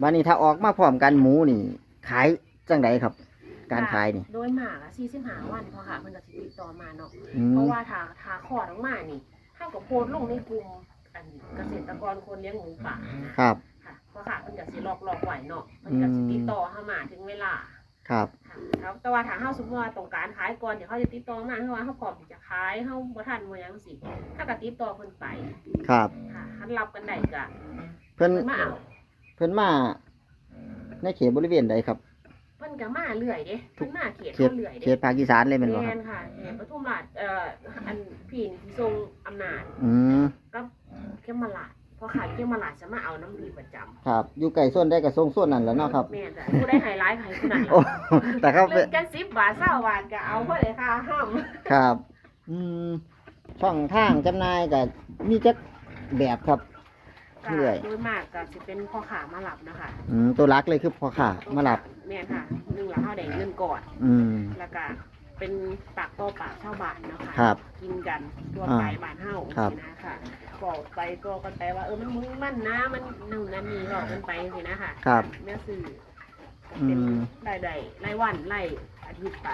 บัดนี้ถ้าออกมาพร้อมกันหมูนี่ ขายจังไดครับ การขายนี่ โดยมากอะ45วันพอค่ะเพิ่นก็สิติดต่อมาเนาะอืเพมราะว่าถ้าถ้าคลอดออกมานี่เท่ากับโพสต์ลงในกลุ่มอันเกษตรกรคนเลี้ยงหมูป่านะ ครับ ค่ะเพราะค่ะเพิ่นก็สิลอกลอกไว้เนาะเพิ่นก็สิติดต่อเฮามาถึงเวลาครับ ค่ะแล้วแต่ว่าถ้าเฮาสมมุติว่าต้องการขายก่อนเดี๋ยวเขาจะติดต่อมาเฮาว่าเฮาพร้อมที่จะขายเฮาบ่ทันบ่หยังสิถ้าก็ติดต่อเพิ่นไปครับ ค่ะคันรับกันได้ก็เพิ่นเพิ่นมาเอาเพิ่นมาในเขตบริเวณใดครับ เพิ่นก็มาเรื่อยเด้เพิ่นมาเขตเขตเฮาเรื่อยเขเด้ตภาคอีสานเลยแม่นบ่คแม่รับ นค่ะเขตปทุมราชเอ่ออันพี่นี่ที่ทรงอำนาจอืมก็เข้มมาลาดเพราะขายเข้มมาลาดจะมาเอาน้ำดีประจำครับ อยู่ไก่ส้นได้กับทรงส้นนั่นแหล้วเนาะครับ แม่แต่ผู้ได้ไฮไลท์ใครคนนั้นโอ้ แต่เขาเลือกกันสิบบาทเศร้าบาทก็เอาเพื่อเลยค่ะห้ามครับ อืมช่องทางจำหน่ายก็มีจักแบบครับก็ เรื่อยโดยมากก็จะเป็นพ่อขามาหลับนะคะอืมตัวรักเลยคือพ่อค้ามารับ แม่นค่ะหนึ่งละเท่าแดงเงินก่อนอืม แล้วก็เป็นปากต่อปากเช่าบาทเนาะค่ะครับกินกันตัวอ่าไปบานเฮ้าครับสินะค่ะบอกไปก็กันไปว่าเออมันมึงมันนะมันนู่นนั่นนี่บอกกันไปสินะค่ะครับ แม่สื่ออืเป็นมรายได้รายวันรายอาทิตย์ไป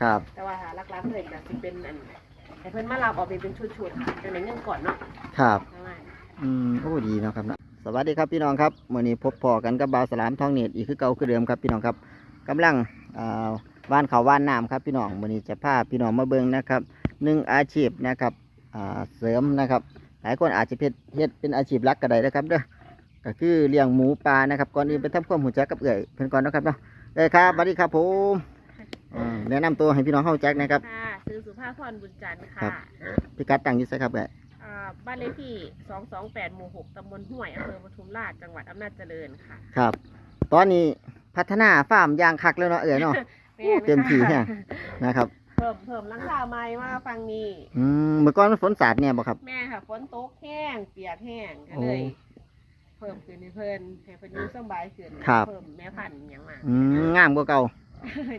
ครับ แต่ว่าหาลักๆเลยก็สิเป็นอันให้เพิ่นมารับเอาไปเป็นชุดๆค่ะจังได๋เงินก่อนเนาะครับ ประมาณ อืมโอ้ดีเนาะครับเนาะสวัสดีครับพี่น้องครับมื้อนี้พบพอกันกับบ่าวสลามทองเนตรอีกคือเก่าคือเดิมครับพี่น้องครับกำลังอ่าว่านเขาวว่านน้ำครับพี่น้องมื้อนี้จะพาพี่น้องมาเบิ่งนะครับหนึ่งอาชีพนะครับอ่าเสริมนะครับหลายคนอาจจะเฮ็ดเฮ็ดเป็นอาชีพหลักก็ได้นะครับเด้อก็คือเลี้ยงหมูปลานะครับก่อนอื่นไปทำความรู้จักกับเอื้อยเพิ่นก่อนเนาะครับเนาะเอ้ยครับสวัสดีครับผมอ่าแนะนำตัวให้พี่น้องเข้าใจกนะครับ ค่ะซื้อสุภาพรบุญจันทร์ครัค่ะ บ พิกัดตั้งอยู่ไสครับเอ้ยอ่า บ้านเลขที่228หมู่6ตำบลห้วยอำเภอปทุมราชจังหวัดอำนาจเจริญค่ะครับ ตอนนี้พัฒนาฟาร์มยางคักแล้วเนาะเอ้ยเนาะโอ้เต็มที่แฮะนะครับ เพิ่มเพิ่มหลังคาไม้มาฟังนี้อืมเมื่อก่อนมันฝนสาดเนี่ยบ่ครับ แม่ค่ะฝนตกแห้งเปียกแห้งก็โอ้เลย เพิ่มขึ้นให้เพิ่นให้เพิ่นอยู่สบายขึ้นครับ เพิ่มแม่พันธุ์หยังมาอืมงามกว่าเก่า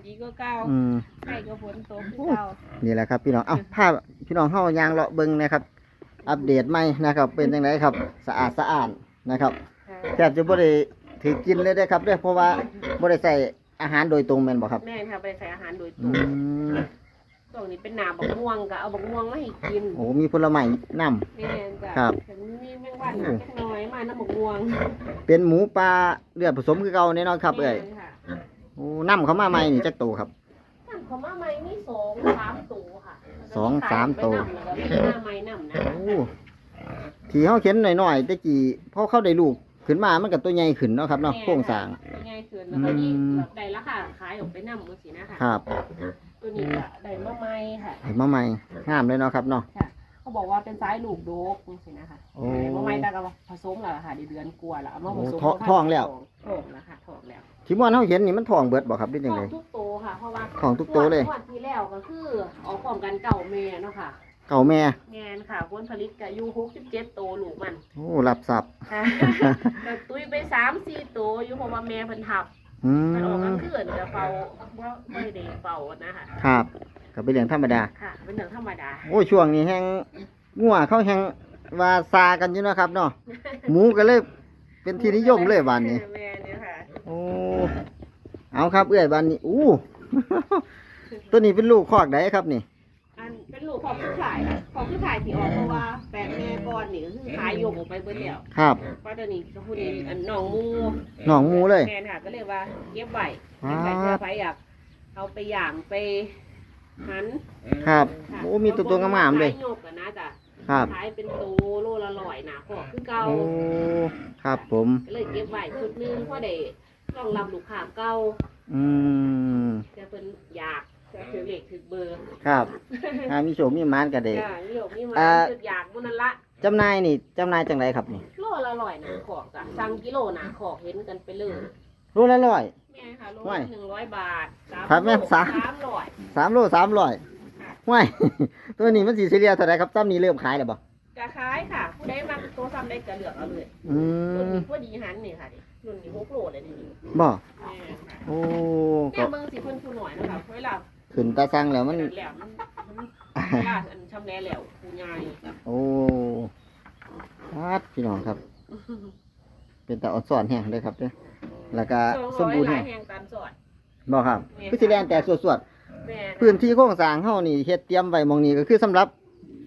ดีก็เก่าอืมใกล้ก็ฝนตกคือเก่า นี่แหละครับพี่น้อง เอ้าภาพพี่น้องเฮายางเลาะเบิ่งนะครับ อัปเดตใหม่นะครับ เป็นจังไดครับสะอาดสะอาดนะครับค่ะแทบจะบ่ได้ถือกินเลยได้อครับเด้อเพราะว่าบ่ได้ใส่อาหารโดยตรงแม่นบ่ครับแม่ค่ะไปใส่อาหารโดยตอืรงมช่วงนี้เป็นหนาบักม่วงก็เอาบักม่วงมาให้กินโอ้มีผลไม้นํ แม่นจ้ะครับถึงมีแมงวันหนักน้อยมาน้ำบักม่วงเป็นหมูปลาเลือดผสมคือเก่าแน่นอนครับเอ้ยแม่นค่ะโอ้นํเข้ามาใหม่นี่จักโตครับน้ำเขามาใหม่มีสองสามตัวค่ะ สองสามตัวแล้วก็มีหน้าไม้น้ำนะโอ้ที่เฮาเข็นหน่อยๆแตะกี้พอเข้าได้ลูกขึ้นมามันก็ตัวใหญ่ขึ้นเนาะครับเนาะโครงสร้างง่ายขึ้นแล้วก็นี่อืมแบบได้ราคาขายออกไปน้ำมือสินะคะครับ ตัวนี้ก็ได้มาใหม่ค่ะเห็นมาใหม่งามเลยเนาะครับเนาะเขา บอกว่าเป็นสายลูกโดกจังสินะคะโอ้ได้มาใหม่แต่ก็ผสมแล้วค่ะได้เดือนกลัวาแล้วเอามาผสมโอ้ท้องท้องแล้ว ท้องแล้วค่ะท้องแล้วที่ม่วนเฮาเห็นนี่มันทองเบิดบ่ครับหรือจังท้อไดงทุกตัวค่ะเพราะว่าท้องทุกตัวเลย งวดที่แล้วก็คือออกพร้อมกันเก่าแม่เนาะค่ะเก่าแม่แมนค่ะผลผลิตก็อยู่หกสิบเจ็ดตัวลูกมัน โอ้รับทรัพย์ ค่ะแต่ตุ้ยไปสามสี่ตัวอยู่เพราะว่าแม่เพิ่นทับอืมันออกกลางมคืนก็เป่าว่าไม่ได้เป่านะคะครับ ก็เป็นเรื่องธรรมดา ค่ะ เป็นเรื่องธรรมดา โอ้ช่วงนี้แฮงงัวเขาแฮงว่าซากันอยู่เนาะครับเนาะ หมูก็เลยเป็นที่นิยมเลยบัดนี้ แม่เนี่ยค่ะโอ้ เอาครับเอื้อยบัดนี้ อู้ ตัวนี้เป็นลูกคอกใดครับนี่ อันเป็นลูกของผู้ขายค่ะของผู้ขายที่ออกเพราะว่าแปลงแม่ก่อนนี่ก็คือขายยกออกไปเบิดแล้วครับเพราะตอนนี้ก็พูดนี้อันหนองมูหนองหมูเลย แม่นค่ะก็เลยว่าเก็บไว้เก็บไว้เพื่อไปอยากเอาไปย่างไป หันครับค่ะโอ้มีตัวตัวงามๆเลยขายยกกันนะจ๊ะครับขายเป็นตัวโลละร้อยนะขอคือเก่าโอ้ครับผม ก็เลยเก็บไว้ชุดหนึงเพราะได้รองรับลูกค้าเก่าอืมจะเป็นอยากจะถือเลขถือเบอร์ครับถ้ามีโชคมีหมานก็ได้จ้าเรียกนี่มาเอ่อจุดอยากมุนันละจำหนายนี่จำหนายจังไรครับนี่โลละร้อยนะขอกอะสั่งกิโลนะขอกเห็นกันไปเลยโลละร้อย แม่ค่ะโลไม่ละหนึ่งร้อยบาทสามครับแม่โลสาม สามร้อยสามโลสามร้อยห้วย ตัวนี้มันสีเสียเท่าไรครับซ้ำนี้เริ่มขายแล้วบ่กะขายค่ะ ผู้ใดมาตัวซ้ำได้กะเหลือกเอาเลยอืรุ่นมนี้พอดีหันนี่ค่ะดิรุ่นนี้หกโลเลยนี่บ่แม่ค่ะโอ้แม่ก็เบิ่งสิเพิ่นผู้หน่อยนะคะเวลาขึ้นตาสั่งแล้วมันแล้วมันมันเวลาอันชำแหละแล้วผู้ใหญ่โอ้ฮัดพี่น้องครับ เป็นตาอดสอนแห้งเลยครับเด้อแล้วก็สองสมร้อยบูรณ์หแฮลายงแห่งตามสอดบ่ครับแม่นคือสิแลนแต่สวดแม่ๆพื้นที่โครงสร้างเฮานี่เฮ็ดเตรียมไว้หมองนี้ก็คือสำหรับ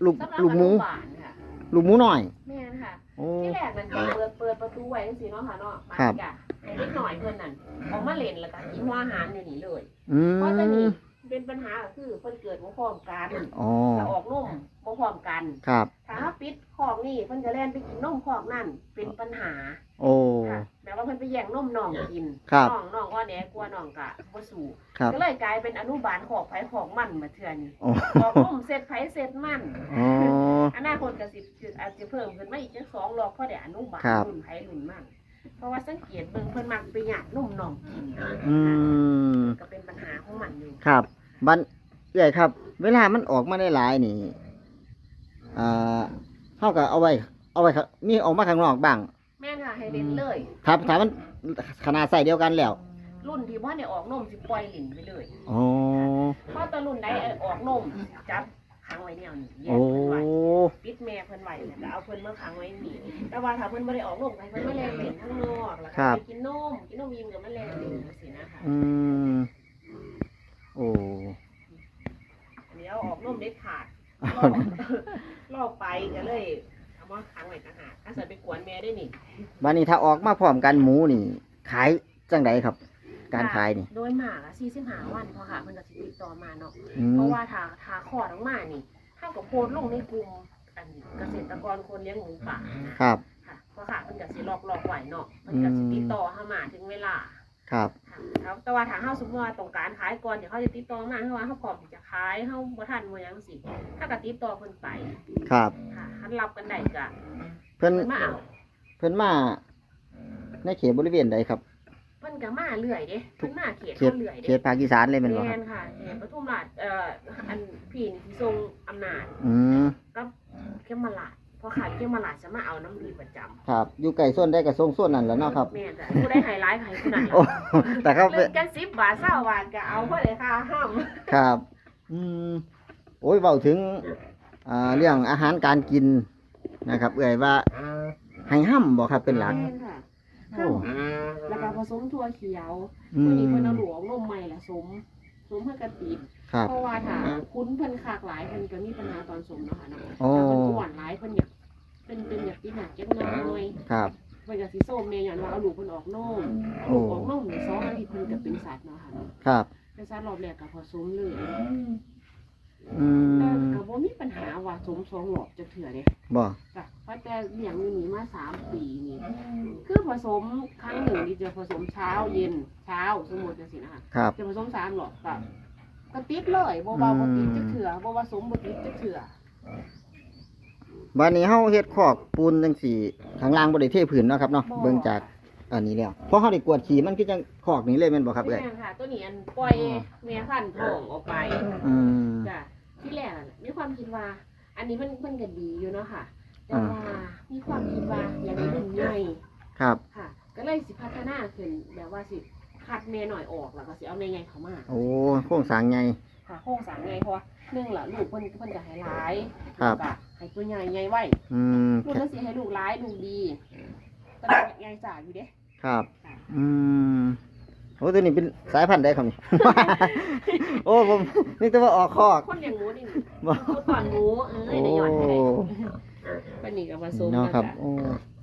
ลูกสำหรับลูกหมูอนุบาลค่ะลูกหมูน้อยแม่นค่ะโอ้ที่แรกนั่นก็เปิดเปิดประตูไว้จังซี่เนาะค่ะเนาะครับกะให้เด็กหน่อยเพิ่นนั่นออกมาเล่นแล้วก็กินหัวอาหารอยู่นี่เลยอืเพราะตอนมนี้เป็นปัญหาก็คือเพิ่นเกิดบ่พร้อมกันอ๋อจะออกนม บ่พร้อมกัน ครับ ถ้าเราปิดคอกนี่เพิ่นจะแล่นไปกินนมคอกนั่นเป็นปัญหาโอ้ ค่ะแม้ว่าเพิ่นไปแย่งนมน้องกินครับ น้องน้องก็แหนกลัวน้องกะบ่สู้ ครับ ก็เลยกลายเป็นอนุบาลขอกไผของมันมาเทื่อนี้โอ้ออกนมเสร็จไผเสร็จมัน อ๋อ อนาคตก็สิคืออาจจะเพิ่มขึ้นมาอีกจักสองรอบเพราะได้อนุบาลครับ รุ่นไผรุ่นมันเพราะว่าสังเกตเบิ่งเพิ่นมักไปหยาดนมน้องกินอืม ก็เป็นปัญหาของมันอยู่ ครับ บันเอ้อยครับ เวลามันออกมาได้หลายนี่ อ่าเฮาก็เอาไว้ เอาไว้ครับมีออกมาข้างนอกบ้าง แม่นค่ะให้เล่นเลย ถ้าถ้ามันขนาดใส่เดียวกันแล้วรุ่นที่บ่ได้ออกนมสิปล่อยหลินไปเลยอ๋อเพราะตอนรุ่นใดออกนมจับขังไว้แนวนี้แยโอ้กเพิ่นไว้ปิดแม่เพิ่นไว้แล้วก็เอาเพิ่นมาขังไว้นี่แต่ว่าถ้าเพิ่นบ่ได้ออกนมให้เพิ่นมาแล่นเล่นข้างนอกแล้วก็ไปกินนมกินนมยิ้มกับมาแล่นเล่นจังซี่นะคะอืมโอ้อันนี้เอาออกนมเด็ดขาดเอา ลอกลอกไปก็เลยเอามาขังไว้ต่างหากถ้าใส่ไปกวนแม่ได้นี่บันนี้ถ้าออกมาพร้อมกันหมูนี่ ขายจังไดครับ การขายนี่โดยมากอะ45วันพอค่ะเพิ่นก็สิติดต่อมาเนาะอืเพมราะว่าถ้าถ้าคลอดออกมานี่เท่ากับโพสต์ลงในกลุ่มอันเกษตรกรคนเลี้ยงหมูป่านะครับ ค่ะเพราะค่ะมันก็สิลอกลอกไหวเนาะมันก็สิติดต่อเข้ามาถึงเวลา ครับค่ะครับ แต่ว่าถ้าเฮาสมมติว่าต้องการขายก่อนเดี๋ยวเขาจะติดต่อมาเพราะว่าเฮาพร้อมที่จะขายเฮาบ่ทันบ่หยังสิถ้าก็ติดต่อเพิ่นไปครับค่ะคันรับกันได้ก็เพิ่นเพิ่นมาเอาเพิ่นมาในเขตบริเวณใดครับ เพิ่นก็มาเรื่อยเด้เพิ่นมาเขตเขตเฮาเรื่อยเขเด้ตภาคอีสานเลยเป็นบ่คแม่รับนค่ะเขตปทุมราชเอ่ออันพี่นี่ที่ทรงอำนาจอืมกับเขมราช เพราะขายเขมราชจะมาเอาน้ำดีประจำครับ อยู่ไก่ส่วนได้กับทรงส่วนนั่นแหล้วเนาะครับ แม่นจ้ะผู้ได้ไฮไลท์ไฮขนาดโอ้ แต่เขาเล่นกันสิบบาทเศร้าบาทก็เอาเพื่อเลยค่าห้ามครับ อืม โอ้ยเว้าถึงอ่าเรื่องอาหารการกินนะครับ เอ่ยว่าให้ห้ำบ่ครับเป็นหลัก แม่นค่ะโอ้แล้วก็ผสมถั่วเขียวอืตัวมนี้เพิ่นเอาหลวงนมใหม่ละสมสมเพื่อกระติดครับ เพราะว่าถ้าคุ้นเพิ่นขากหลายเพิ่นก็มีปัญหาตอนสมเนาะค่ะเนาะโอ้ ถ้าเพิ่นอ้วนหลายเพิ่นอยากเป็น เป็นอยากกินหนักเจ็บน้อยครับเพิ่นก็สิส้มแม่หยันว่าเอาลูกเพิ่นออกนมโอ้ลูกออกนมนี่สองอาทิตย์เพิ่นก็เป็นสัตว์เนาะค่ะเนาะครับเป็นสัตว์รอบแรกก็ผสมเลยอืแต่มก็บ่มีปัญหาว่าสมสองหลอกจะเถื่อเด้บ่จ้ะเพราะแต่เลี้ยงอยู่นี่มาสามปีนี่คือผสมครั้งหนึ่งที่จะผสมเช้าเย็นเช้าสมมติจังซี่นะคะ ครับ จะผสมสามหลอดก็ก็ติดเลยบ่ว่าบ่ติดจะเถื่อบ่ว่าสมบ่ติดจะเถื่อ บัดนี้เฮาเฮ็ดคอกปูนจังสี่ข้างล่างบ่ได้เทพื้นเนาะครับเนาะเบิ่งจากอันนี้แล้วพอเฮาได้กวาดขี้มันคือจังคอกนี้เลยแม่นบ่ครับเอ้ย แม่นค่ะ ตัวนี้อันปล่อยแม่พันธุ์ทองออกไปอืม จ้ะที่แรกอะมีความคิดว่า อันนี้มันมันก็ดีอยู่เนาะค่ะ แต่อ่า ว่ามีความคิดว่าอยากได้รุ่นใหญ่ครับ ค่ะ ก็เลยสิพัฒนาขึ้นแบบว่าสิคัดแม่หน่อยออกแล้วก็สิเอาแม่ใหญ่เข้ามา โอ้โครงสร้างใหญ่ ค่ะโครงสร้างไงเพราะว่าหนึ่งล่ะลูกเพิ่นเพิ่นก็ให้หลายครับ แล้วก็ให้ตัวใหญ่ใหญ่ไว้อืมลูกนั่นสิให้ลูกหลายลูกดีแต่ว่าใหญ่จ่าอยู่เด้ครับ อืมโอ้ตัวนี้เป็นสายพันธุ์ใดครับนี่ โอ้ผมนี่แต่ว่าออกคอกคนเลี้ยงหมูนี่บ่คนก่อนหมูเอ้ยในหย่อนให้เป็นนี่ก็ผสมเนาะแล้วครับก็โอ้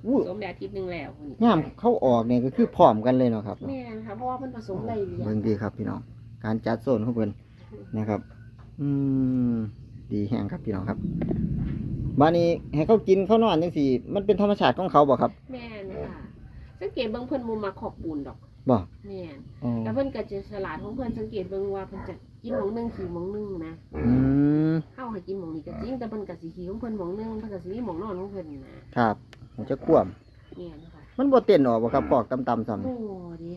อู้ผสมได้อาทิตย์หนึงแล้วคนนี้ยามเข้าออกเนี่ยก็คือพร้อมกันเลยเนาะครับ แม่นค่ะเพราะว่าเพิ่นผสมได้เรียเบิ่งดีครับพี่น้อง การจัดโซนของเพิ่น นะครับ อืม ดีแฮงครับพี่น้องครับบานี้ให้เขากินเขานอนจังซี่ มันเป็นธรรมชาติของเขาบ่ครับ แม่นค่ะสังเกตเบิ่งเพิ่นบ่มักขอบปูนดอกบ่แม่นอ๋อแล้วเพิ่นก็จะฉลาดของเพิ่นสังเกตเบิ่งว่าเพิ่นจะกินหมองหนึงขี่หมองหนึงนะอืม เฮาให้กินหมองนี้ก็จริงแต่เพิ่นก็สิขี่ของเพิ่นหมองหนึงเพิ่นก็สิมีหมองนอนของเพิ่นนะครับมันจะควมแม่นค่ะ มันบ่เต้นออกบ่ครับปอกต่ำๆซ้ำโอ้ดิ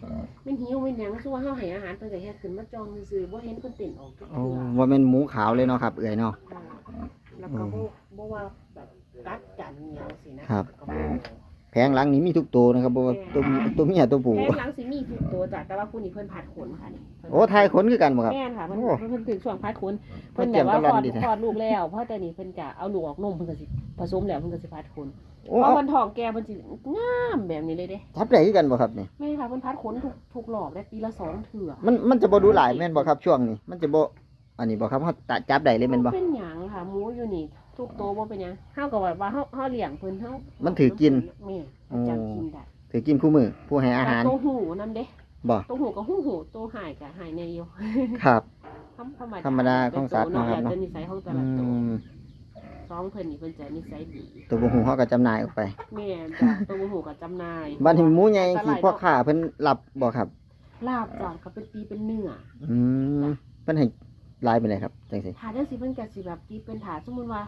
มันหิวมันหยังสู้ว่าเฮาให้อาหารเพิ่นก็เฮ็ดขึ้นมาจองซื่อๆบ่เห็นเพิ่นเต้นออกจักโอ้เทื่อว่าแม่นหมูขาวเลยเนาะครับ เอ้ยเนาะ ค่ะแล้วก็บ่บ่ว่าแบบกัดกันอิหยังสินะครับ ก็บ่แผงหลังนี้มีทุกตัวนะครับบ่ว่าตัวเมียตัวเมียตัวผู้แพงหลังสิมีทุกตัวจ้ะแต่ว่าผู้นี้เพิ่นผัดขนค่ะนี่เพิ่นโอ้ทายขนคือกันบ่ครับ แม่นค่ะเพิ่นโอ้เพิ่นถึงช่วงพัดคุณเพิ่เพิ่นนเตรีแบยมบว่ากะคล่ลออนดดีแท้คลอดลูกแล้วเพราะแต่นี่เพิ่นกะเอาลูกออกนมเพิ่นก็สิผสมแล้วเพิ่นก็สิพัดคุณ โอ้เพราะเอามันทองแกมันสิงามแบบนี้เลยเด้ทับได้คือกันบ่ครับนี่แม่ค่ะเพิ่นพัดขนทุกทุกรอบได้ปีละสองเถื่อมันมันจะบ่ดูหลายแม่นบ่ครับช่วงนี้ มันจะบ่อันนี้บ่ครับเฮาตัดจับได้เลยแม่นบ่เป็นหยังค่ะหมูอยู่นี่ ทุกตัวบ่เป็นหยังเฮาก็ว่าว่าเฮาเฮาเลี้ยงเพิ่นเฮามัมันถือกิน แม่จำกินได้ถือกินคู่มือผู้ให้อาหาร ตัวหูนำเด้บ่ ตัวหูก็หูหูตัวหายก็หายในอยู่ ครับ ธรรมดาธรรมดาของสัตว์เนาะเนาะครับแล้วเนาะแต่นิสัยของแต่อืละตัวม สองเพิ่นนี่เพิ่นจะนิสัยดีตัวบ่ฮู้เฮาก็จำหน่ายออกไป แม่จ้ะตัวหูก็จำหน่ายบัดนี้หมูใหญ่ที่พ่อค้าเพิ่นรับบ่ครับ ลาบจ้ะก็เป็นปีเป็นเนื้อ อืมเพิ่นให้หลายไปเลยครับจังซี่ถาดจังสิเพิ่นก็สิแบบตีเป็นถาดสมมุติว่า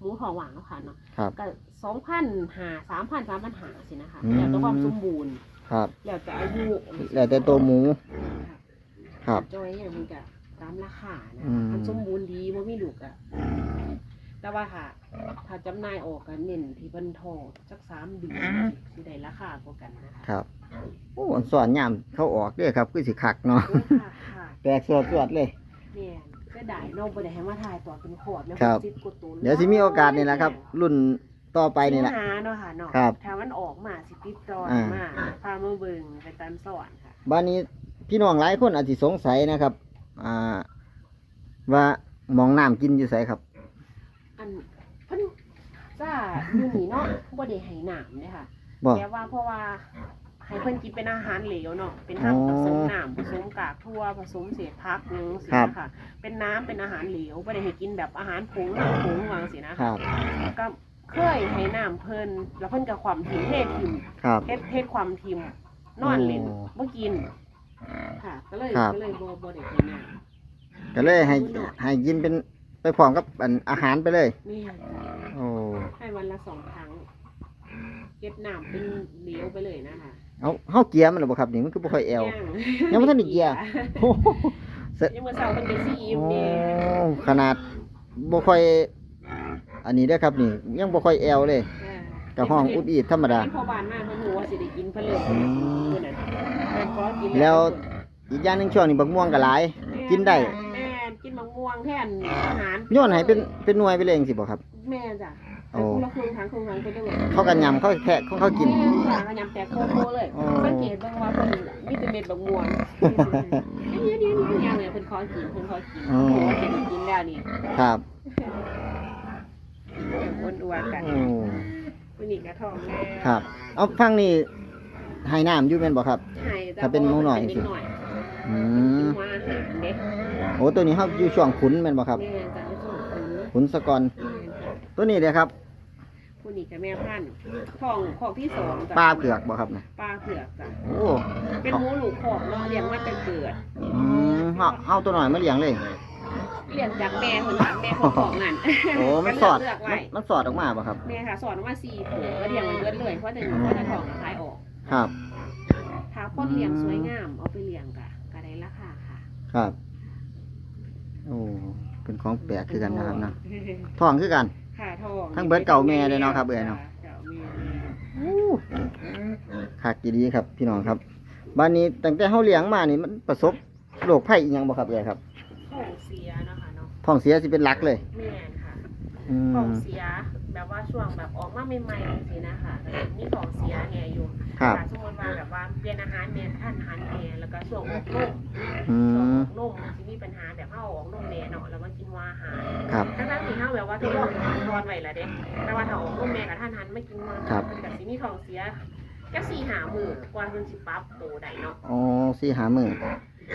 หมูทองหวานเนาะค่ะเนาะครับ ก็สองพันหาสามพันสามพันหาสินะคะอืม แล้วแต่ความสมบูรณ์ครับ แล้วแต่อายุแล้วแต่ตัวหมูครับ จอยเนี่ยมันก็ตามราคานะอืมมันสมบูรณ์ดีว่ามีลูกอะ แต่ว่าค่ะถ้าจำหน่ายออกกันเน้นที่บันทองสักสามเดือนสิได้ราคากว่ากันนะคะครับโอ้อันสอนยามเขาออกเด้อครับคือสิคักเนาะโอ้ค่ะค่ะแตกสวดสวดเลย เนี่ยก็ได้เนอกบ่ได้ให้มาถ่ายต่อเป็นขวดแล้วครับสิบกว่าตัวเดี๋ยวสิมีโอกาสนี่แหละครับ รุ่นต่อไปนี่แหละสิหาเนาะค่ะเนาะครับถ้ามันออกมาสิติดต่ออ่ามมาพามาเบิ่งไปตามสอนค่ะบ้านนี้พี่น้องหลายคนอาจจะสงสัยนะครับ อ่า ว่าหมองน้ำกินอยู่ไสครับ อันเพิ่นจ้าอยู่นี่เนาะบ่ได้ให้น้ำเด้ค่ะบ่แต่ว่าเพราะว่าให้เพิ่นกินเป็นอาหารเหลวเนาะเป็นอ๋อน้ำผสมน้ำผสมกากทั่วผสมเศษผักนึงสิครับนะคะเป็นน้ำเป็นอาหารเหลวบ่ได้ให้กินแบบอาหารผงน้ำผงวางสินะคคะรับก็เคยให้น้ำเพิ่นแล้วเพิ่นก็ความทิมเทศทิมครับเฮ็ดเฮ็ดความทิมนอนเล่นโอ้บ่กินค่ะ ก็เลยครับก็เลยบ่บ่ได้ให้น้ำก็เลยให้ให้กินเป็น ไปพร้อมกับอันอาหารไปเลย นี่ โอ้ ให้วันละสองครั้ง เก็บน้ำเป็นเหลวไปเลยนะคะเอาเฮาเกียร์มันหรือบ่ครับนี่มันคือบ่ค่อยแอวยังยังบ่ทันได้เกียร์ โอ้โหยังมื้อเช้าเพิ่นไปซีอิ๊วโอ้นี่ขนาดบ่ค่อย อันนี้เด้อครับนี่ ยังบ่ค่อยแอวเลยกับห้องอุดอีดธรรมดา เห็นพ่อบ้านมาเพิ่นรู้ว่าสิได้กินเพิ่นเลยอืมมื้อนั้นเพิ่นขอกินแล้ว อีกอย่างหนึงช่วงนี้บักม่วงก็หลาย กินได้ แม่กินมะม่ วงแทนอาหารย้อนให้เป็นเป็นหน่วยไปเลยจังซี่บ่ครับ แม่จ้ะโอ้ แต่คนละครึ่งครั้งครึ่งครั้งเพิ่นจะเลยเขากันยำเขาแทะของเขากิน แม่ค่ะก็ยำแตกโคโค่เลยโอ้สังเกตเบิ่งว่าเพิ่นมีแต่เม็ดบักม่วงเดี๋ยวเดี๋ยวเดี๋ยวยังเนี่ยเพิ่นขอกินเพิ่นขอกินอ๋อโอ้ว่าสิได้กินแล้วนี่ครับอ้วนอ้วนๆกันโอ้ผู้หญิงกระทองแล้วครับ เอาฟังนี่ให้น้ำอยู่แม่นบ่ครับ ให้แต่ถ้าเป็นหมูหน่อยเป็สิหน่อยอืกินมหัวอาหารเด็ก โอ้ตัวนี้เฮาอยู่ช่วงขุนแม่นบ่ครับ แม่จะไม่ส่งคืนขุนสะกอนตัวนี้เด้อครับผู้หญิงกับแม่พันธุ์ของของที่สองจ้ะปลาเผือกบ่ครับนะปลาเผือกจ้ะโอ้เป็นหมูหลูกของเนาะเลี้ยงมาแต่เกิดอืมเฮาเฮาตัวหน่อยมาเลี้ยงเลย เลี้ยงจากแม่คนนั้นแม่ของของนั่นโอ้มันสอดเลือกมัไว้นมันสอดออกมาบ่ครับ แม่ค่ะสอนว่าสี่ผัวก็เลี้ยงไว้เบิดเลยเพราะแต่หนูก็จะถองขายออกครับ ถ้าคนเลี้ยงสวยงามเอาไปเลี้ยงกะก็ได้ราคาค่ะ ครับ โอ้เป็นของแปลกคือกันนะครับนะทองคือกัน ค่ะทองทั้งเบิดเก่าแม่เลยเนาะครับเอ้ยเนาะเก่าแม่คักดีครับ พี่น้องครับบ้านนี้ตั้งแต่เฮาเลี้ยงมานี่มันประสบโรคภัยอีหยังบ่ครับเอ้ยครับท้องเสียนะคะเนาะท้องเสียสิเป็นหลักเลย แม่นค่ะอืท้องมเสีย แบบว่าช่วงแบบออกมาใหม่ๆสินะคะมีท้องเสียเนี่ยอยู่ครับ แต่สมมติว่าแบบว่าเปลี่ยนอาหารเมนท่านอาหารเมนแล้วก็ช่วงออกนมอืช่วงอม อกนมที่มีปัญหาแบบเฮาออกนมแม่เนาะแล้วมากินว่าอาหารครับ ทั้งๆที่เฮาแบบว่าทดลองทอนไว้ละเด้แต่ว่าถ้าออกนมแม่กับท่านหันไม่กินว่าอาครัหารบ มันก็สิมีท้องเสียจักสี่หามือกว่าเพิ่นสิปรับตัวได้เนาะ อ๋อสิหามือ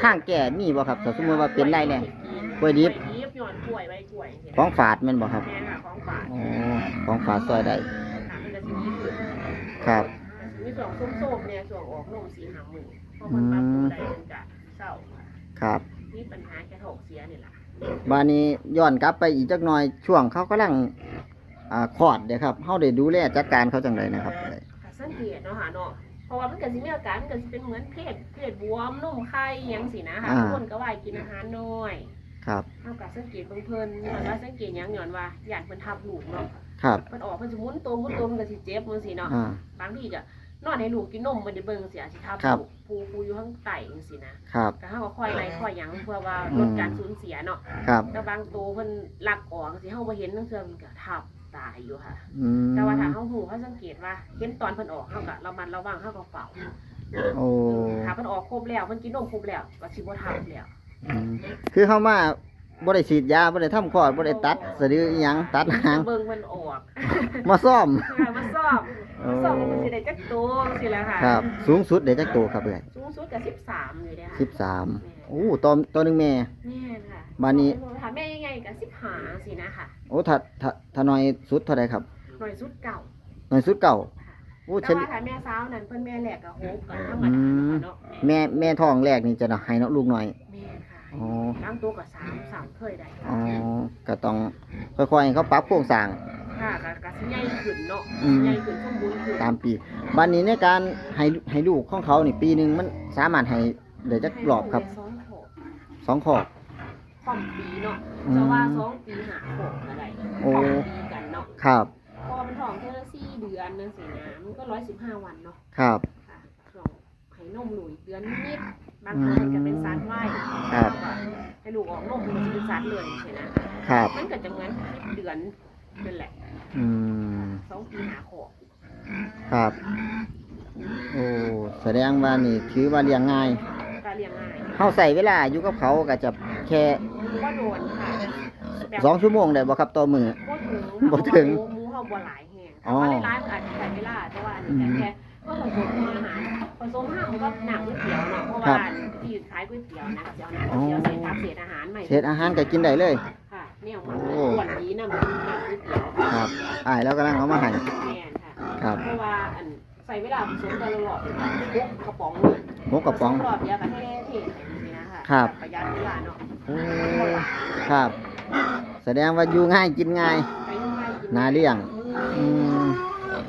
ข้างแก่มีบ่ครับถ้าสมมุติว่าเป็นไรแน่กล้วยดิบกล้วยดิบย้อนกล้วยใบกล้วยเห็นไหมของฝาดแม่นบ่ครับแม่ค่ะของฝากอ๋อของฝาดซอยได้ค่ะมันจะสิมีขึ้นครับ มีส่วนส้มๆเนี่ยส่วนออกนมสี่หามือเพราะมันปรับตัวได้จนจะเศร้าครับมีปัญหาแค่ท้องเสียนี่แหละบ้านนี้ย้อนกลับไปอีกจักหน่อยช่วงเขากำลังอ่าคลอดเด้อครับเฮาได้ดูแลจัดการเขาจังไดนะครับก็สังเกตเนาะค่ะเนาะ เพราะว่ามันก็สิมีอาการมันก็สิเป็นเหมือนเพศเพศบวมนมไข่อิหยังสินะค่ะอ่า ทุกคนก็ว่าให้กินอาหารน้อยครับ เฮาก็สังเกตเบิ่งเพิ่นย้อนว่าสังเกตหยังย้อนว่าญาติเพิ่นทับลูกเนาะครับเพิ่นออกเพิ่นสิหมุนตัวหมุนตัวมันก็สิเจ็บจังซี่เนาะ อ่า บางทีก็นอนให้ลูกกินนมบ่ได้เบิ่งสิอาจสิทับครับ ลูกปูปูอยู่ข้างใต้จังซี่นะครับ ก็เฮาก็คอยไล่คอยหยังเพื่อว่าลดการสูญเสียเนาะ ครับแต่บางตัวเพิ่นลักออกสิเฮาบ่เห็นจังซี่มันก็ทับ ตายอยู่ค่ะ อืมแต่ว่าถ้าเขาหูเขาสังเกตว่าเห็นตอนเพิ่นออกเขาก็ระมัดระวังเขาก็เฝ้าโอ้ถ้าเพิ่นออกครบแล้วเพิ่นกินนมครบแล้วก็สิบ่ทำแล้วอืมคือเข้ามาบ่ได้ฉีดยาบ่ได้ทำคลอดบ่ได้ตัดสะดืออิหยังตัดหางเบิ่งเพิ่นออกมาซ่อม ค่ะมาสอบโอ้ สอบมันสิได้จักตัวสิล่ะค่ะครับ สูงสุดได้จักโตครับเอ้ยสูงสุดก็13อยู่เด้อค่ะ13โอ้ตัวตัวหนึงแม่แม่นค่ะบ้านนี้ถ้าแม่ยังไงก็15สินะคะโอ้ถ้าถ้าถ้าน้อยสุดเท่าใดครับหน่อยสุดเก่าน้อยสุดเก่าค่ะโอ้แต่ฉันว่าถ้าแม่สาวนั้นเพิ่นแม่แรกก็โฮกกันธรรมอืดามเนาะแม่แม่ท้องแรกนี่จะให้เนาะลูกน้อยแม่นค่ะอ๋อล้างตัวก็สามสามเคยได้อ๋อก็ต้องค่อยๆให้เขาปรับโครงสร้าง ค่ะก็ก็สิใหญ่ขึ้นเนาะอืม ใหญ่ขึ้นสมบูรณ์ขึ้นตามปีบัดนี้ในการให้ให้ลูกของเขานี่ปีหนึงมันสามารถให้ได้จักรอบครับให้ลูกได้สองขวบสองขอบพร้อมปีเนาะอืมจะว่าสองปีหาขวบก็ได้โอ้พร้อมปีกันเนาะครับ พอมันท้องเท่าละสี่เดือนนั่นสินะมันก็ร้อยสิบห้าวันเนาะครับ ค่ะช่วงให้นมหลุยเดือนนิดๆบางครั้งจะเป็นสัตว์ไหวครับ ให้ลูกออกนมมันจะเป็นสัตว์เลยใช่ไหมครับ มันก็จะเหมือนสิบเดือน นั่นแหละอืมสองปีหาขวบครับ โอ้แสดงว่านี่ถือว่าเลี้ยงง่ายก็เลี้ยงง่ายเฮาใส่เวลาอยู่กับเขาก็จะแค่ก็โดนค่ะแบบสองชั่วโมงได้บ่ครับต่อมือบ่บ่ถึถึงงค่ะเพราะว่าหมูหมูเฮาบ่หลายแฮงอ๋อแต่ว่าในร้านอาจจะใช้เวลาแต่ว่าอันนี้แต่แค่ก็ผสมอาหารผสมห้ามก็หนักก๋วยเตี๋ยวเนาะเพราะว่าที่ขายก๋วยเตี๋ยวนะก็จะเอาหนักก๋วยเตี๋ยวใส่ทับเศษอาหารใหม่เศษอาหารก็กินได้เลยค่ะ เนี่ยมันโอ้อ้วนดีนะมันหนักก๋วยเตี๋ยวครับอ้ายแล้วกำลังเอามาให้แม่นค่ะครับเพราะว่าอันใส่เวลาผสมกันตลอดคุกกระป๋องเลยหกกระป๋องผสมรอบเดียวกันให้เทศนี่นะคะครับ ประหยัดเวลาเนาะโอ้ครับ แสดงว่าอยู่ง่ายกินง่ายไปยุ่งง่ายกิน่าเลี้ยงอืม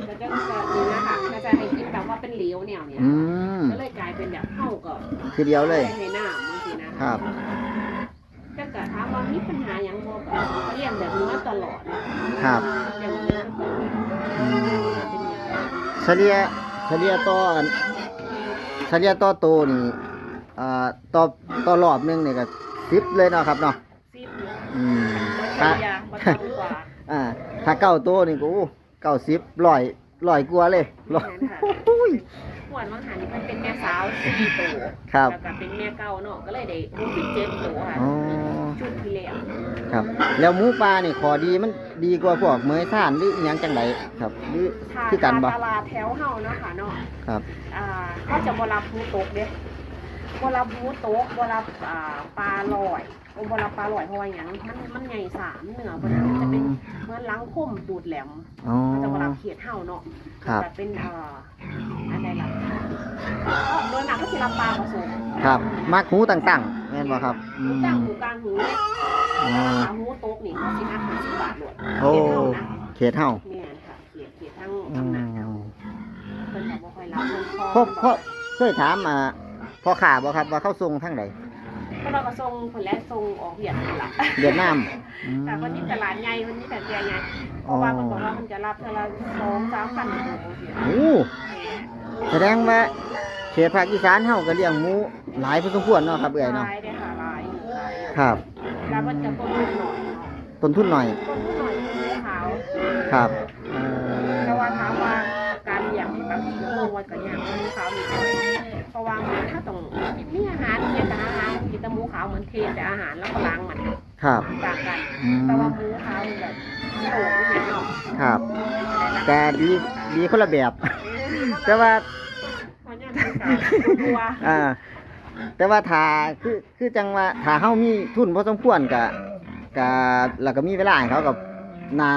ก็จะจะนี่นะคะก็จะให้กินแบบว่าเป็นเหลวแนวเนี้ยอืมก็เลยกลายเป็นแบบเข้ากับคือเดียวเลย ให้น้ำบางทีนะครับถ้าเกิดถาม ว่ามีปัญหาอย่างบ่ก็เขาเลี้ยงแบบนี้มาตลอดนะครับเลี้ยงแบบนี้มาตลอดอืมเป็นอย่างนี้เฉลี่ยเฉลี่ยต่ออันเฉลี่ยต่อโตวนี่อ่าต่อต่อรอบหนึงนี่ก็สิบเลยเนาะครับเนาะซีบอยู่อืมปัถ้าญญาปัญญากว่า อ่าถ้าเก้าตัวนี่ก็เก้าสิบร้อย ร้อยกว่าเลยร้อยแม่นค่ะโอ้ย หวนวังหันมันเป็นแม่สาวสี่ตัวครับ แล้วก็เป็นแม่เก่าเนาะก็เลยได้รู้สิบเจ็ดตัวค่ะอ๋อชุดที่แล้วครับ แล้วหมูปลานี่ขอดีมันดีกว่าพวกเมยท่านหรืออิหยังจังไดครับหรือถ้าคือกันบ่ตลาดแถวเฮาเนาะค่ะเนาะครับ อ่าเขาจะบ่รับผู้ตกเด้บ่รับผู้ตกบ่รับอ่าปลาลอย โอ้บ่รับปลาลอยเพราะว่าหยังมันมันใหญ่สามเนื้อมันจะเป็นเหมือนหลังคมตูดแหลมอ๋อเขาจะบ่รับเขตเฮาเนาะครับ จะเป็นเอ่ออะไรล่ะโดยมากก็สิรับปลาผสมครับมักหูต่างๆแม่นบ่ครับอืหูมตั้งหูกลางหูเล็กอ๋อปลาหูโต๊กนี่เขาสิหัก50บาทโลดโอ้เขตเฮานะเขตเฮาแม่นค่ะเขตเขตทั้งอือำมนาจเฮาเพิ่นก็บ่ค่อยรับเพิ่นพอพ่อพ่อเคยถามอ่าพ่อข่าบ่ครับว่าเขาส่งทางใดเพราะเราก็ส่งผลแรกส่งออกเวียดนามล่ะเวียดนามอืม แต่วันนี้ตลาดใหญ่วันนี้แต่ใหญ่ใหญ่เพราะว่ามันบอกว่ามันจะรับเท่าละสองสามพันตัวเสียโอ้แสดงว่าเขตภาคอีสานเฮาก็เลี้ยงหมูหลายพอสมควรเนาะครับเอื้อยเนาะ ลายได้ค่ะลายลายครับ แล้วมันจะต้นทุนหน่อยต้นทุนหน่อย ต้นทุนหน่อยคือขาวครับเอ่ แต่ อ ว่าถามว่าการเลี้ยงบางทีก็ต้องวัดกับอย่างหมูขาวนี่ เพราะว่ามันถ้าต้องมีอาหารเกี่ยวกับอาหารกินแต่หมูขาวเหมือนเทแต่อาหารแล้วก็ล้างมันครับ ต่างกันอืม แต่ว่าหมูขาวมันแบบโตนี่อย่างเนาะครับ แต่ดีดีคนละแบบ แต่ว่า เพราะเนี่ยหมูขาวตัวอ่า แต่ว่าถ้าคือคือจังว่าถ้าเฮามีทุนพอสมควรก็ก็แล้วก็มีเวลาให้เขากับนา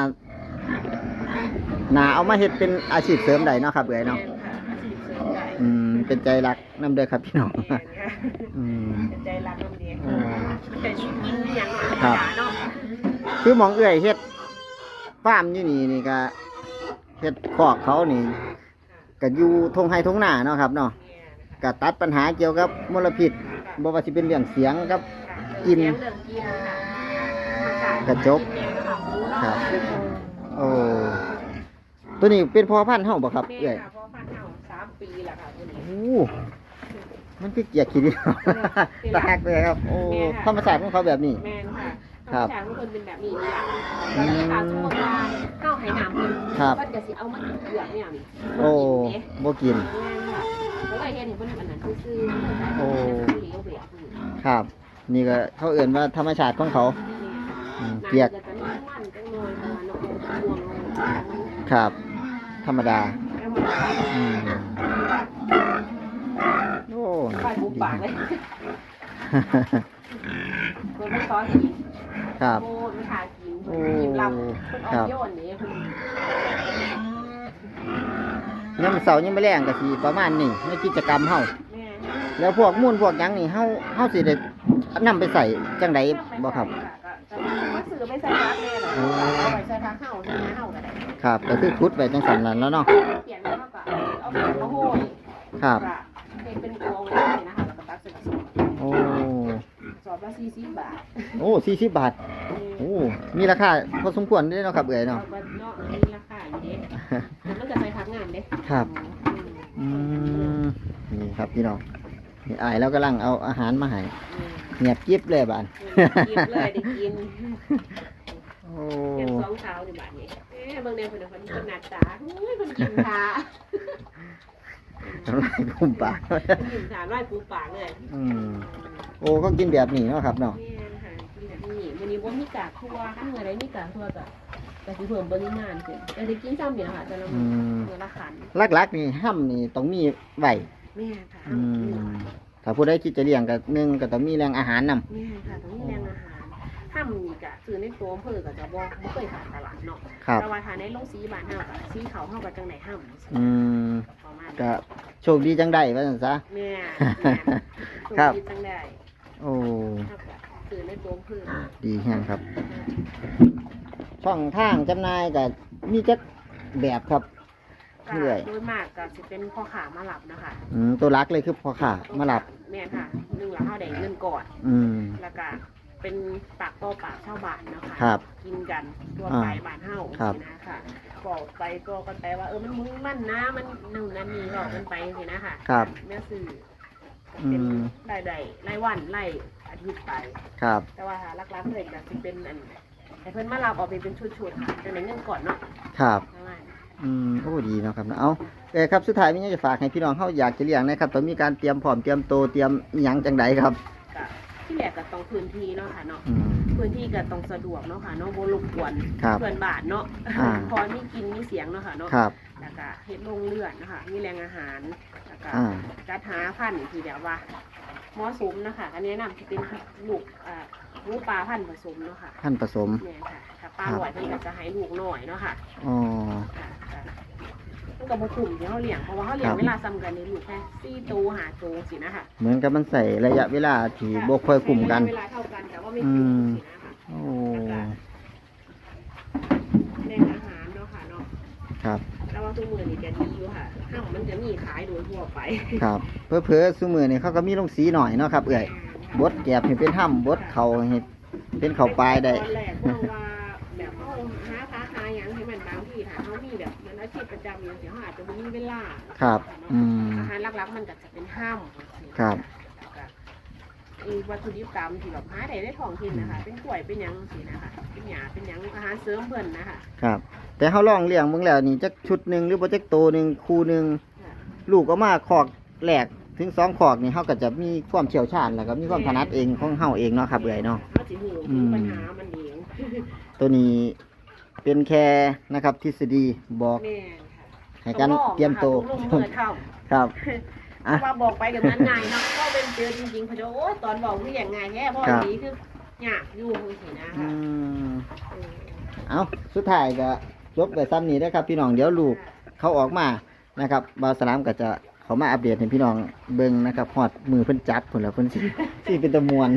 นาเอามาเฮ็ดเป็นอาชีพเสริมได้เนาะครับเอ้อยเนาะอืม เป็นใจรักนำเด้อครับพี่น้องอืมใจรักน้ำเดียอืมมันจะชิ้นกินอย่างธรรมครับดาเนาะคือหมองเอื้อยเฮ็ดฟาร์มอยู่นี่นี่ก็เฮ็ดคอกเขานี่ก็อยู่ทงไห้ทงหน้าเนาะครับเนาะเนี่ยนะคะก็ตัดปัญหาเกี่ยวกับมลพิษบ่ว่าสิเป็นเรื่องเสียงกับ กินเลี้ยงเรื่องกินค่ะธรรมชาติกระจกกินเองค่ะหมูเนาะครับ โอ้ตัวนี้เป็นพ่อพันธุ์เฮาบ่ครับแม่เอื้อยค่ะพ่อ ปีแล้วค่ะตัวนี้โอ้ มันคือเกียกขี้เดียวตาหักเลยครับ โอ้ธรรมชาติของเขาแบบนี้ แม่นค่ะธครัธรรบมชาติของคนเป็นแบบนี้นี่ล่ะแล้วนี่ค่ะสมมติว่าเฮาให้น้ำเพิ่นครับ ก็จะสิเอามากินเกลือเนี่ยนี่โอ้เด้บ่กินแม่นค่ะแล้วก็เฮ็ดให้เพิ่นอันนั้นซื่อๆโอ้เหลวแบบนี้ครับ นี่ก็เขาเอื่นว่าธรรมชาติของเขาอืมเปียก น้ำจะจะมันๆจังหน่อยเพราะว่าน้องม่วงมันครับ ธรรมดาแม่มันอืม โอ้ไปบุกปากเลยคนไม่ซ้อนกินครับโอ้ไม่ทากินโอ้กินลำคนอ่อครันบโยนนี่คือยังเสาร์ยังไม่แรงก็สิประมาณนี้ในกิจกรรมเฮาแม่แล้วพวกมูลพวกหยังนี่เฮาเฮาสิได้นำไปใส่จังไดบ่ครับก็ก็ซื้อไปใส่พักแม่หรอกโอ้เอาไปใส่พักเห่าใส่หน้าเห่าก็ได้ ครับก็คือคุดไว้จังซั่นนั่นแล้วเนาะเปลี่ยนแล้วก็เอาไปเอาโห้ยครับก็เป็นเป็นตัวไว้เลยนะคะแล้วก็ตักใส่กระสอบโอ้สอบละสี่สิบบาทโอ้40บาทโอ้มีราคาพอสมควรเด้เนาะครับเอ๋ยเนาะเนาะเนาะมีราคาอยู่เด้แต่มันจะใส่พักงานเด้ครับอืมนี่ครับพี่น้องนี่อายแล้วกำลังเอาอาหารมาให้อืมเงียบกิ๊บเลยบานกินเลยได้กิน โอ้ เก็บสองเท้าในบาทนี้เอ๊ะเบางแนวคนคนคนหน้าตาอุ้ยคนกินทา น้ำลายกุมปากคนกินทาร้อยปูปากเลยอืมโอ้ก็กินแบบนี้เนาะครับเนาะแม่นค่ะกินแบบนี้วันนี้บ่มีกากทั่วถ้าเมื่อไรมีกากทั่วก็ก็สิเพิ่มปริมาณขึ้นแต่ได้กินซ้ำเนี่ยค่ะแต่ละอืมื้อมมื้อละขันลักๆนี่ห้ำนี่ต้องมีไว้แม่ค่ะอืมถ้าผู้ใดคิดจะเลี้ยงก็หนึ่งก็ต้องมีแรงอาหารนำ แม่ค่ะต้องมีแรงอาหาร ถ้ามีกะซื้อในตัวอำเภอก็จะบ่บ่เคยขาดตลาดเนาะครับแต่ว่าถ้าในโรงสีบ้านเฮาก็สีเขาเฮาก็จังได๋ห้ำอืมประมาณก็โชคดีจังได้ว่าซั่นซะแม่แม่ครับถูกจังได้โอ้เฮาก็ซื้อในตัวอำเภอดีแฮงครับช่องทางจำหน่ายก็มีจักแบบครับก็เรื่อยโดยมากก็สิเป็นพ่อขามารับนะคะอืมตัวรักเลยคือพ่อค้ามารับแม่นค่ะหนึ่งละเฮาได้เงินก่อนอืมแล้วก็ เป็นปากต่อปากชาวบ้านเนาะคะครับ กินกันตัวอ่าไปบ้านเฮาครับ สินะค่ะบอกไปก็กันไปว่าเออมันมึงมันนะมันนู่นนั่นนี่บอกกันไปสินะค่ะครับ แม่สื่อก็อืเป็นม รายได้รายวันรายอาทิตย์ไป ครับ แต่ว่าลักๆเลยก็สิเป็นอันให้เพิ่นมารับเอาไปเป็นชุดๆค่ะจะได้เงินก่อนเนาะครับ ประมาณ อืมโอ้ดีเนาะครับเนาะเอาเอ้ครับสุดท้ายมีหยังจะฝากให้พี่น้องเขาอยากจะเลี้ยงนะครับต้องมีการเตรียมพร้อมเตรียมโตวเตรียมอิหยังจังไดครับก็ ที่แรกก็ต้องพื้นที่เนาะค่ะเนาะ อืม พื้นที่ก็ต้องสะดวกเนาะค่ะเนาะบ่รบกวนครับเพื่อนบ้านเนาะ อ่า พอมีกินมีเสียงเนาะค่ะเนาะ ครับแล้วก็เฮ็ดโรงเรือนนะคะมีแรงอาหาร แล้วก็อ่า จัดหาพันธุ์ที่แบบว่าเหมาะสมนะคะอันนี้นำที่เป็นลูกอ่าลูกปลาพันธุ์ผสมเนาะค่ะท่านผสมเนี่ยค่ะถ้าปลาหน่อยเพิ่นก็จะให้ลูกหน่อยเนาะค่ะอ๋อ ค่ะค่ะ มันก็บ่คุ้มที่เฮาเลี้ยงเพราะว่าเฮาเลี้ยคงรับเวลาซ้ำกันในลูกแค่4ตัว5ตัวสินะคะเหมือนกับมันใส่ระยะเวลาที่บ่ค่อยคุ้มกันเวลาเท่ากันแต่ว่าไม่อืคุ้มมสินะคะโอ้แรงอาหารเนาะค่ะเนาะครับแต่ว่าทุกมื้อนี่จะดีอยู่ค่ะห้างมันจะมีขายโดยทั่วไปครับเพื่อๆซุมือนี่เขาก็มีลงสีหน่อยเนาะครับเอ้ยบดแกบให้เป็นถ้ำบดเขาให้เป็นเขาปลายได้ ตอนแรกเพราะว่า เขาอาจจะไม่มีเวลาครับ อืม อาหารหลักๆมันก็จะเป็นห้ามครับ แล้วก็ไอ้วัตถุดิบตามที่แบบหาได้ในท้องถิ่นนะคะ เป็นกล้วยเป็นหยังสินะคะเป็นหยาเป็นหยังอาหารเสริมเพิ่นนะคะครับ แต่เขาลองเลี้ยงเบิ่งแล้วนี่จักชุดหนึ่งหรือบ่จักโตวหนึ่งคู่หนึ่งลูกก็มาคอกแหลกถึงสองคอกนี่เขาก็จะมีความเชี่ยวชาญแล้วก็มีความถนัดเองของเฮาเองเนาะครับเอ้ยเนาะ เขาสิหูถึงปัญหามันเองตัวนี้เป็นแค่นะครับทฤษฎีบอกแม่น ให้กันค่ะเตรียมโตวต้องลงมือเท่าครับอะว่าบอกไปเดี๋ยวมันง่ายเนาะก็เป็นเจอจริงๆเขาจะโอ้ยตอนบอกคืออย่างง่ายแค่เพราะครัอับนนี้คือหยากอยู่คือสินะอืคะมเออเอาสุดท้ายก็จบไปซ้ำนี้นะครับ พี่น้องเดี๋ยวลูกเขาออกมานะครับบาวสลามก็จะเขามาอัปเดตให้พี่น้องเบิ่งนะครับฮอดมือเพิ่นจับผลแล้วเพิ่นสิสิเป็นตะมวน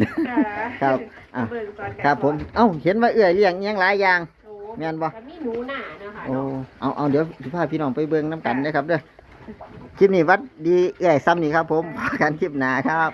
ครับอะเบิ่งตอนการครับผมเอ้าเห็นว่าเอื้อยเลี้ยงอิหยังหลายอย่างโอ้ แม่นบ่ ก็มีหนูหน้าเนาะค่ะโอ้เนาะเอาเอาเดี๋ยวสิพาพี่น้องไปเบิ่งน้ำกันนะครับเด้อคลิปนี้วัดดีเอื้อยซ้ำนี้ครับ ผมพากันคลิปหน้าครับ